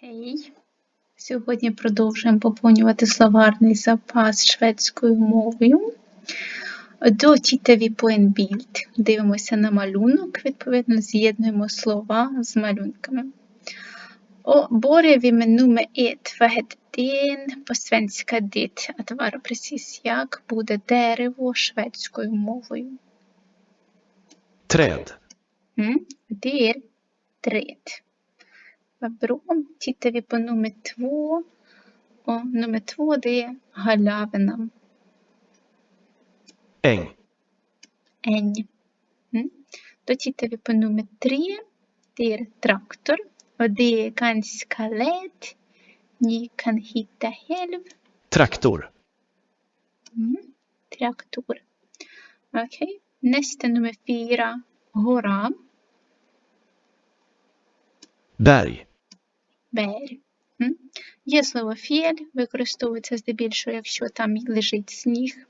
Хей! Сьогодні продовжуємо поповнювати словарний запас шведською мовою. До en bild. Дивимося на малюнок, відповідно, з'єднуємо слова з малюнками. Vad heter den på svenska? Det att vara precis як буде дерево шведською мовою. Det är träd. Vad bra. Tittar vi på nummer två. Och nummer två det är Halavena. Äng. Äng. Mm. Då tittar vi på nummer tre. Det är traktor. Och det är ganska lätt. Ni kan hitta själv. Traktor. Mm. Traktor. Okej. Okay. Nästa nummer fyra. Hora. Berg. Берег. Є слово фєль, використовується здебільшого, якщо там лежить сніг.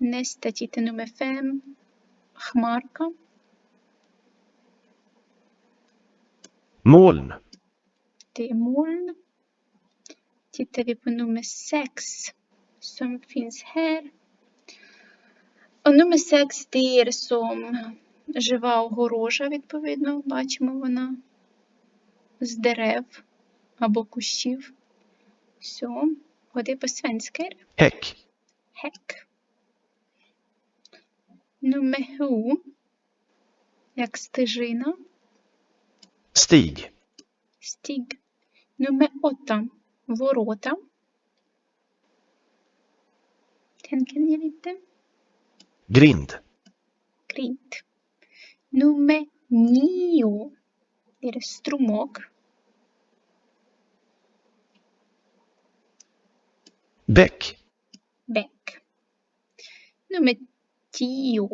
Nummer fem. Хмарка. Moln. Det är moln. Tittar vi på nummer sex som finns här. Och nummer sex det är som жива огорожа, відповідно, бачимо вона з дерев або кущів. Все, ходи по svenska. Häck. Häck. Nummer ho, як стежина. Stig. Stig. Nummer åtta, voroта. Tänker ni lite? Grind. Grind. Nummer nio, det är stromok. Bäck. Bäck. Nummer tio.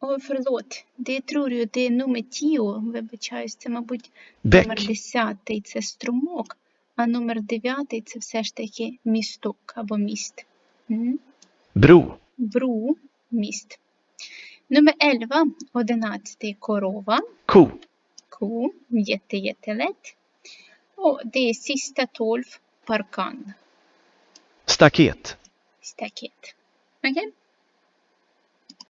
Ой, förlåt, det tror jag det är вибачаюсь, це, мабуть, Номер Bäck. 10 це струмок, а номер 9 це все ж таки місток або міст. М? Bro. Бро, міст. Номер 11, 11 корова, Ko. ko, jätte, jättelätt. Och det är sista 12, parkan, Staket. staket. Okej? Okay.